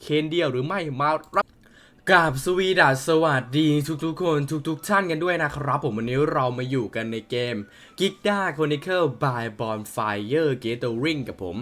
เคนเดียวหรือไม่มารับกับสวีดัสสวัสดีทุกๆคนทุกๆท่านกันด้วยนะครับผมวันนี้เรามาอยู่กันในเกม g i g d a Chronicle by Bonfire Gathering กับผม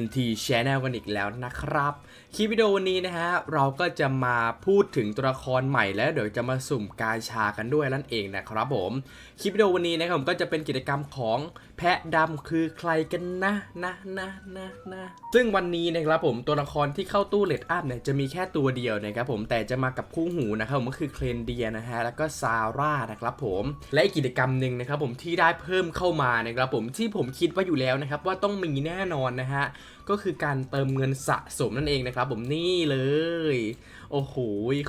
NT Channel กันอีกแล้วนะครับคลิปวิดีโอวันนี้นะฮะเราก็จะมาพูดถึงตัวละครใหม่แล้วเดี๋ยวจะมาสุ่มกาชากันด้วยนั่นเองนะครับผมคลิปวิดีโอวันนี้นะครับผมก็จะเป็นกิจกรรมของแพะดำคือใครกันนะนะนะนะนะซึ่งวันนี้นะครับผมตัวละครที่เข้าตู้เลดอัพเนี่ยจะมีแค่ตัวเดียวนะครับผมแต่จะมากับคู่หูนะครับผมก็คือเคลนเดียนะฮะแล้วก็ซาร่านะครับผมและกิจกรรมหนึ่งนะครับผมที่ได้เพิ่มเข้ามานะครับผมที่ผมคิดว่าอยู่แล้วนะครับว่าต้องมีแน่นอนนะฮะ ก็คือการเติมเงินสะสมนั่นเองนะครับ ผมนี่เลย โอ้โห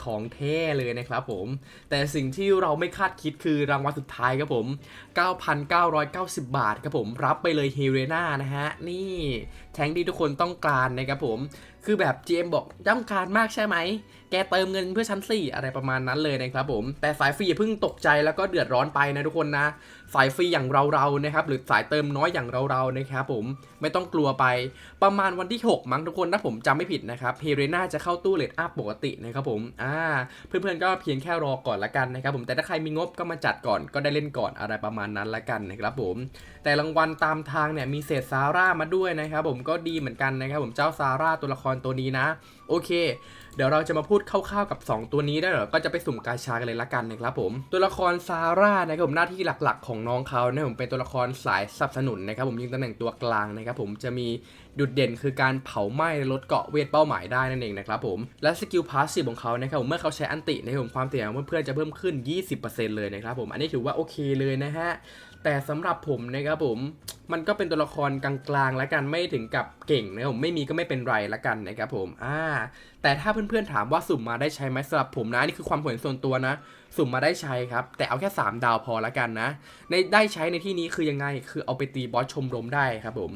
ของแท้เลยนะครับผม แต่สิ่งที่เราไม่คาดคิดคือรางวัลสุดท้ายครับผม 9,990 บาทครับผม รับไปเลยเฮเรนานะฮะ นี่แทงที่ทุกคนต้องการนะครับผม คือแบบ GM บอกต้องการมากใช่ไหม แกเติมเงินเพื่อชั้น 4 อะไรประมาณนั้นเลยนะครับผม แต่สายฟรีเพิ่งตกใจแล้วก็เดือดร้อนไปนะทุกคนนะ สายฟรีอย่างเราๆนะครับ หรือสายเติมน้อยอย่างเราๆนะครับผม ไม่ต้องกลัวไป ประมาณวันที่ 6 มั้งทุกคนถ้าผมจำไม่ผิดนะครับ เฮเรนาจะเข้าตู้เลดอัพปกตินะครับผมอ่าเพื่อนๆก็เพียงแค่รอก่อนละกันนะครับผมแต่ถ้าใครมีงบก็มาจัดก่อนก็ได้เล่นก่อนอะไรประมาณนั้นละกันนะครับผม แต่รางวัลตามทางเนี่ยมีเศษซาร่ามาด้วยนะครับผมก็ดีเหมือนกันนะครับผมเจ้าซาร่าตัวละครตัวนี้นะ โอเค เดี๋ยวเราจะมาพูดคร่าวๆกับ 2 ตัวนี้ได้เหรอก็จะไปสุ่มกาชากันเลยละกันนะครับผม ตัวละครซาร่านะครับผมหน้าที่หลักๆ ของน้องเขาเนี่ยผมเป็นตัวละครสายสนับสนุนนะครับผมยิงตำแหน่งตัวกลางนะครับผมจะมีดุดเด่นคือการเผาไหม้ลดเกาะเวทเป้าหมายได้นั่นเองนะครับผม และสกิลพาสซีฟของเขานะครับผมเมื่อเขาใช้อันตินะครับผมความเสี่ยงของเพื่อนๆจะเพิ่มขึ้น 20%เลยนะครับผม อันนี้ถือว่าโอเคเลยนะฮะ แต่สำหรับผมนะครับผมมันก็เป็นตัวละครกลางๆแล้วกันไม่ถึงกับเก่งนะผมไม่มีก็ไม่เป็นไรละกันนะครับผมอ่าแต่ถ้าเพื่อนๆถามว่าสุ่มมาได้ใช้ไหมสำหรับผมนะนี่คือความเห็นส่วนตัวนะ สุ่มมาได้ใช้ครับ แต่เอาแค่ 3 ดาวพอละกันนะในได้ใช้ในที่นี้คือยังไงคือเอาไปตีบอสชมรมได้ครับผม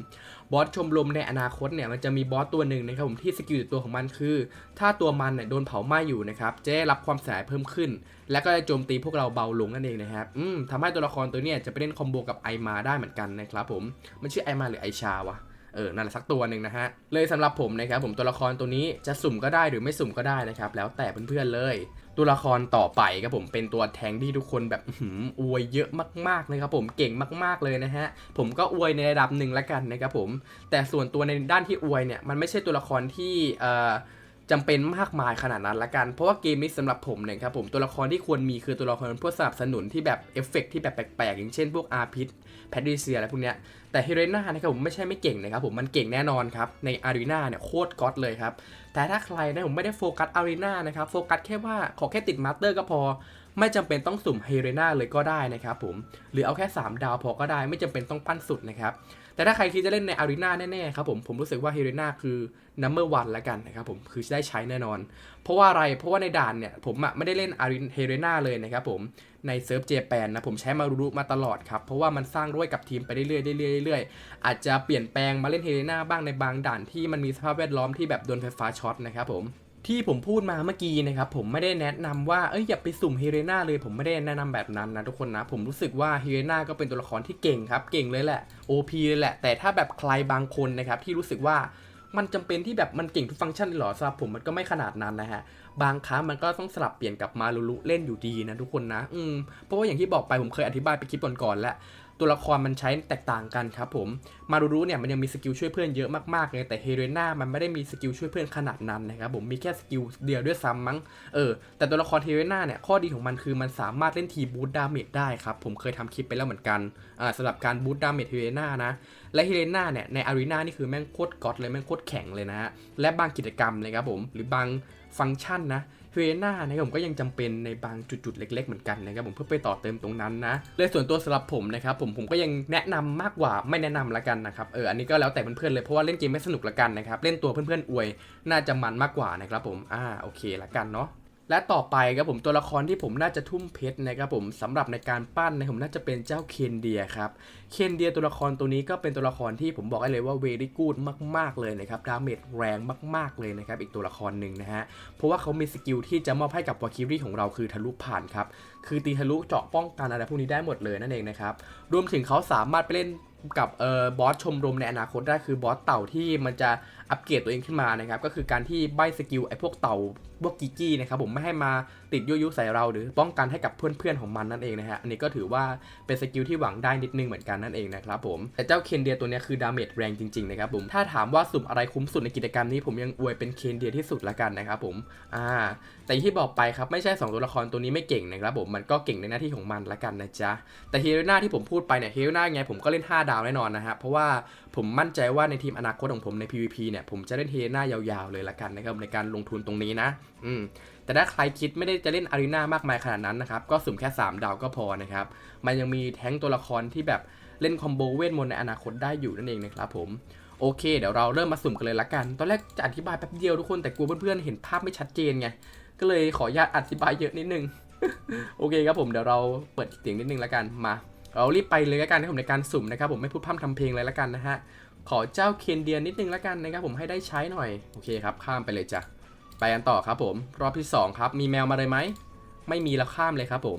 บอสชมรมในอนาคตเนี่ยมันจะมีบอสตัวหนึ่งนะครับผมที่สกิลตัวของมันคือ ถ้าตัวมันเนี่ยโดนเผาไหม้อยู่นะครับจะได้รับความเสียหายเพิ่มขึ้น และก็จะโจมตีพวกเราเบาลงนั่นเองนะครับอืมทำให้ตัวละครตัวเนี้ยจะไปเล่นคอมโบกับไอมาได้เหมือนกันนะครับผมมันชื่อไอมาหรือไอชาวะ เออนั่นแหละสักตัวหนึ่งนะฮะเลยสำหรับผมนะครับผมตัวละครตัวนี้จะสุ่มก็ได้หรือไม่สุ่มก็ได้นะครับแล้วแต่เพื่อนๆเลย ตัวละครต่อไปครับผมเป็นตัวแทงที่ทุกคนแบบอื้อหืออวยเยอะมากๆเลยครับผมเก่งมากๆเลยนะฮะผมก็อวยในระดับหนึ่งละกันนะครับผมแต่ส่วนตัวในด้านที่อวยเนี่ยมันไม่ใช่ตัวละครที่เอ่อ จำเป็นมากมายขนาดนั้นละกัน เพราะว่าเกมนี้สำหรับผมเนี่ยครับผมตัวละครที่ควรมีคือตัวละครพวกสนับสนุนที่แบบเอฟเฟกต์ที่แบบแปลกๆ อย่างเช่นพวกอาร์พิษแพดดิเซียอะไรพวกเนี้ยแต่เฮเรน่านะครับผมไม่ใช่ไม่เก่งนะครับผมมันเก่งแน่นอนครับ ในอารีนาเนี่ยโคตรก๊อตเลยครับ แต่ถ้าใครนะผมไม่ได้โฟกัสอารีนานะครับโฟกัสแค่ว่าขอแค่ติดมาสเตอร์ก็พอ ไม่จำเป็นต้องสุ่มเฮเรนาเลยก็ได้นะครับผม หรือเอาแค่ 3 ดาวพอก็ได้ไม่จำเป็นต้องปั้นสุดนะครับ แต่ถ้าใครคิดจะเล่นในอารีนาแน่ๆครับผม ผมรู้สึกว่าเฮเรนาคือ number one ละกันนะครับผม คือได้ใช้แน่นอน เพราะว่าอะไร เพราะว่าในด่านเนี่ยผมอะไม่ได้เล่นอารีเฮเรนาเลยนะครับผม ในเซิร์ฟเจแปนนะผมใช้มารุรุมาตลอดครับ เพราะว่ามันสร้างด้วยกับทีมไปเรื่อยๆเรื่อยๆเรื่อยๆอาจจะเปลี่ยนแปลงมาเล่นเฮเรนาบ้างในบางด่านที่มันมีสภาพแวดล้อมที่แบบโดนไฟฟ้าช็อตนะครับผม ที่ผมพูดมาเมื่อกี้นะครับผมไม่ได้แนะนำว่าเอ้ยอย่าไปสุ่มเฮเรนาเลยผมไม่ได้แนะนำแบบนั้นนะทุกคนนะ ผมรู้สึกว่าเฮเรนาก็เป็นตัวละครที่เก่งครับ เก่งเลยแหละ OP เลยแหละ แต่ถ้าแบบใครบางคนนะครับที่รู้สึกว่ามันจำเป็นที่แบบมันเก่งทุกฟังก์ชันเลยหรอสำหรับผมมันก็ไม่ขนาดนั้นนะฮะ บางครั้งมันก็ต้องสลับเปลี่ยนกับมารุรุเล่นอยู่ดีนะทุกคนนะ อืมเพราะว่าอย่างที่บอกไปผมเคยอธิบายไปคลิปก่อนๆแล้ว ตัวละครมันใช้แตกต่างกันครับผม มารูรุเนี่ยมันยังมีสกิลช่วยเพื่อนเยอะมากๆเลยแต่เฮเรนามันไม่ได้มีสกิลช่วยเพื่อนขนาดนั้นนะครับผมมีแค่สกิลเดียวด้วยซ้ำมั้งเออแต่ตัวละครเฮเรนาเนี่ยข้อดีของมันคือมันสามารถเล่นทีบูทดาเมจได้ครับผมเคยทำคลิปไปแล้วเหมือนกันอ่าสำหรับการบูทดาเมจเฮเรนานะ และเฮเรนาเนี่ยในอารีนานี่คือแม่งโคตรก๊อตเลยแม่งโคตรแข็งเลยนะฮะและบางกิจกรรมเลยครับผมหรือบางฟังก์ชันนะเฮเรนานะครับผมก็ยังจำเป็นในบางจุดๆเล็ก ๆ เหมือนกันนะครับผมเพื่อไปต่อเติมตรงนั้นนะเลยส่วนตัวสำหรับผมนะครับผมผมก็ยังแนะนำมากกว่าไม่แนะนำละกันนะครับเอออันนี้ก็แล้วแต่เพื่อนๆเลยเพราะว่าเล่นเกมไม่สนุกละกันนะครับเล่นตัวเพื่อนๆอวยน่าจะมันมากกว่านะครับผมอ่าโอเคละกันเนาะ และต่อไปครับผมตัวละครที่ผมน่าจะทุ่มเพชรนะครับผมสำหรับในการปั้นนะผมน่าจะเป็นเจ้าเคนเดียครับเคนเดียตัวละครตัวนี้ก็เป็นตัวละครที่ผมบอกได้เลยว่าเวรี่กูดมาก ๆ เลยนะครับดาเมจแรงมาก ๆ เลยนะครับอีกตัวละครหนึ่งนะฮะเพราะว่าเขามีสกิลที่จะมอบให้กับวาคิรี่ของเราคือทะลุผ่านครับคือตีทะลุเจาะป้องกันอะไรพวกนี้ได้หมดเลยนั่นเองนะครับรวมถึงเขาสามารถไปเล่น กับเอ่อบอสชมรมในอนาคตได้คือบอสเต่าที่มันจะอัปเกรดตัวเองขึ้นมานะครับก็คือการที่ใบสกิลไอ้พวกเต่าพวกกิกี้นะครับผมไม่ให้มาติดยุยุใส่เรา หรือป้องกันให้กับเพื่อนๆของมันนั่นเองนะฮะอันนี้ก็ถือว่าเป็นสกิลที่หวังได้นิดนึงเหมือนกันนั่นเองนะครับผมแต่เจ้าเคนเดียตัวนี้คือดาเมจแรงจริงๆนะครับผมถ้าถามว่าสุ่มอะไรคุ้มสุดในกิจกรรมนี้ผมยังอวยเป็นเคนเดียที่สุดละกันนะครับผมอ่าแต่อย่างที่บอกไปครับไม่ใช่ 2 ตัวละครตัวนี้ไม่เก่งนะครับผมมันก็เก่งในหน้าที่ของมันละกันนะจ๊ะแต่ฮีโร่หน้าที่ผมพูดไปเนี่ยฮีโร่หน้าไงผมก็เล่น5ดาวแน่นอนนะฮะเพราะว่าผมมั่นใจว่าในทีมอนาคตของผมใน PVP เนี่ยผมจะเล่นฮีโร่หน้ายาวๆเลยละกันนะครับในการลงทุนตรงนี้นะอืมแต่ถ้าใครคิดไม่ได้จะเล่นอารีนามากมายขนาดนั้นนะครับก็สุ่มแค่ 3 ดาวก็พอนะครับมันยังมีแท้งตัวละครที่แบบเล่นคอมโบเวทมนต์ในอนาคตได้อยู่นั่นเองนะครับผมโอเค เดี๋ยวเราเริ่มมาสุ่มกันเลยละกัน ตอนแรกจะอธิบายแป๊บเดียวทุกคนแต่กลัวเพื่อนๆเห็นภาพไม่ชัดเจนไงก็เลยขออนุญาตอธิบายเยอะนิดนึง โอเคครับผมเดี๋ยวเราเปิดเสียงนิดนึงละกันมา เรารีบไปเลยละกันนะผมในการสุ่มนะครับผมไม่พูดพร่ำทำเพลงเลยละกันนะฮะขอเจ้าเคนเดียนนิดนึงละกันนะครับผมให้ได้ใช้หน่อยโอเคครับข้ามไปเลยจ้ะไปกันต่อครับผมรอบที่สองครับ มีแมวมาเลยไหมไม่มีแล้วข้ามเลยครับผม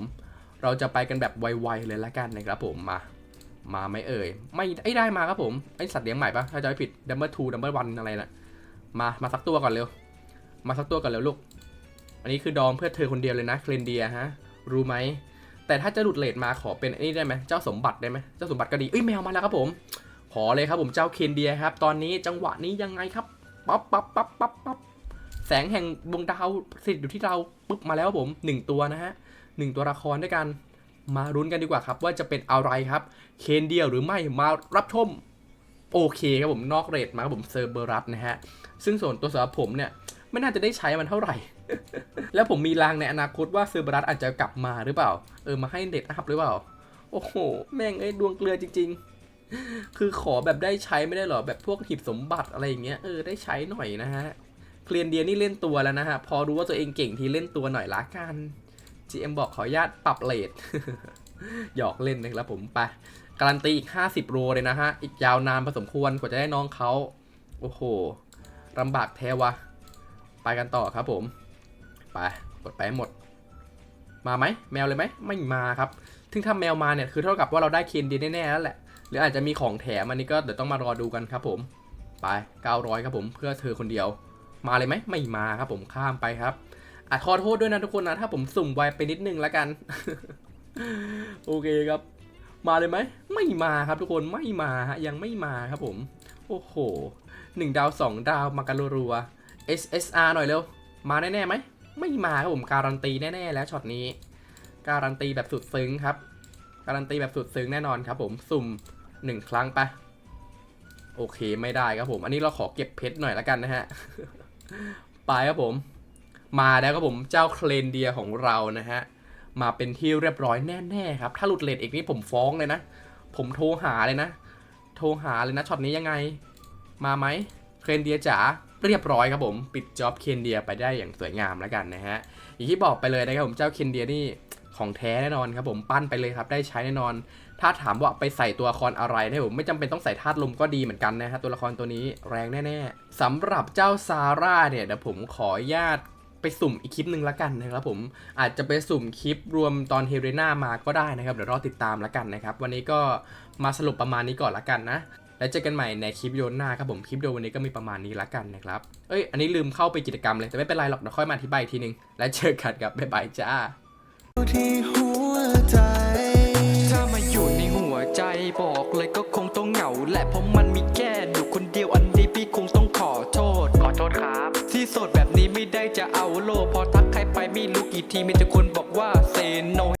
เราจะไปกันแบบไวๆเลยละกันนะครับผมมา มาไม่เอ่ยไม่ไอ้ได้มาครับผมไอสัตว์เลี้ยงใหม่ปะถ้าจะไม่ผิดดัมเบิลทูดัมเบิลวันอะไรนะมามาสักตัวก่อนเร็ว มาสักตัวก่อนเร็วลูก อันนี้คือดองเพื่อเธอคนเดียวเลยนะเคลนเดียฮะรู้ไหม แต่ถ้าจะหลุดเลทมาขอเป็นอ้นี่ได้ไหมเจ้าสมบัติได้ไหมเจ้าสมบัติก็ดีเอ้ยแมวมาแล้วครับผม ขอเลยครับผมเจ้าเคนเดียครับ ตอนนี้จังหวะนี้ยังไงครับปั๊บปั๊บปั๊บปั๊บปั๊บแสงแห่งดวงดาวสิทธิ์อยู่ที่เราปุ๊บมาแล้วครับผมหนึ่งตัวนะฮะหนึ่งตัวละครด้วยกันมารุ้นกันดีกว่าครับ ว่าจะเป็นอะไรครับ เคนเดียหรือไม่มารับชมโอเคครับผมนอกเรทมาครับผมเซอร์เบอรัสนะฮะซึ่งส่วนตัวสำหรับผมเนี่ยไม่น่าจะได้ใช้มันเท่าไหร่ แล้วผมมีรางในอนาคตว่าเซอร์บรัสอาจจะกลับมาหรือเปล่า เออมาให้เด็ดอัพหรือเปล่า โอ้โห แม่งไอ้ดวงเกลือจริง ๆ คือขอแบบได้ใช้ไม่ได้หรอแบบพวกหีบสมบัติอะไรอย่างเงี้ยเออได้ใช้หน่อยนะฮะเคลียนเดียนี่เล่นตัวแล้วนะฮะพอรู้ว่าตัวเองเก่งทีเล่นตัวหน่อยละกัน GM บอกขออนุญาตปรับเลทหยอกเล่นนะครับผมไปการันตีอีก 50 โลเลยนะฮะ อีกยาวนานพอสมควรกว่าจะได้น้องเขา โอ้โหลำบากแท้วะ ไปกันต่อครับผม ไปกดไปหมด มาไหมแมวเลยไหมไม่มาครับถึงถ้าแมวมาเนี่ยคือเท่ากับว่าเราได้เคนดีแน่ๆแล้วแหละ หรืออาจจะมีของแถมอันนี้ก็เดี๋ยวต้องมารอดูกันครับผมไป 900 ครับผมเพื่อเธอคนเดียว มาเลยไหมไม่มาครับผมข้ามไปครับอะขอโทษด้วยนะทุกคนนะถ้าผมสุ่มไวไปนิดนึงแล้วกัน โอเคครับ มาเลยไหมไม่มาครับทุกคนไม่มาฮะยังไม่มาครับผม โอ้โหหนึ่งดาวสองดาวมากันรัว SSR หน่อยเร็ว มาแน่ๆไหม ไม่มาครับผมการันตีแน่ๆแล้วช็อตนี้ การันตีแบบสุดซึ้งครับ การันตีแบบสุดซึ้งแน่นอนครับ ผมสุ่มหนึ่งครั้งไปโอเคไม่ได้ครับผม อันนี้เราขอเก็บเพชรหน่อยละกันนะฮะไปครับผม มาแล้วครับผมเจ้าเคลนเดียของเรานะฮะมาเป็นที่เรียบร้อยแน่ๆครับ ถ้าหลุดเลทอีกนี่ผมฟ้องเลยนะ ผมโทรหาเลยนะ โทรหาเลยนะช็อตนี้ยังไง มาไหมเคลนเดียจ๋า เรียบร้อยครับผมปิดจ็อบเคนเดียไปได้อย่างสวยงามแล้วกันนะฮะอย่างที่บอกไปเลยนะครับผมเจ้าเคนเดียนี่ของแท้แน่นอนครับผมปั้นไปเลยครับได้ใช้แน่นอน ถ้าถามว่าไปใส่ตัวละครอะไรนะผมไม่จำเป็นต้องใส่ธาตุลมก็ดีเหมือนกันนะฮะตัวละครตัวนี้แรงแน่ๆสำหรับเจ้าซาร่าเนี่ยเดี๋ยวผมขออนุญาตไปสุ่มอีกคลิปหนึ่งละกันนะครับผมอาจจะไปสุ่มคลิปรวมตอนเฮเรนามาก็ได้นะครับเดี๋ยวรอติดตามละกันนะครับ วันนี้ก็มาสรุปประมาณนี้ก่อนละกันนะ แล้วเจอกันใหม่ในคลิปโยนหน้าครับผมคลิปโยนวันนี้ก็มีประมาณนี้ละกันนะครับเอ้ยอันนี้ลืมเข้าไปกิจกรรมเลยแต่ไม่เป็นไรหรอกเดี๋ยวค่อยมาอธิบายอีกทีนึงแล้วเจอกันกับบ๊ายบายจ้าที่หัวใจถ้ามาอยู่ในหัวใจบอกเลยก็คงต้องเหงาแหละเพราะมันมีแค่อยู่คนเดียวอันนี้พี่คงต้องขอโทษ ขอโทษครับ ที่โสดแบบนี้ไม่ได้จะเอาโลกพอทักใครไปไม่รู้กี่ทีมีแต่คนบอกว่าเซโน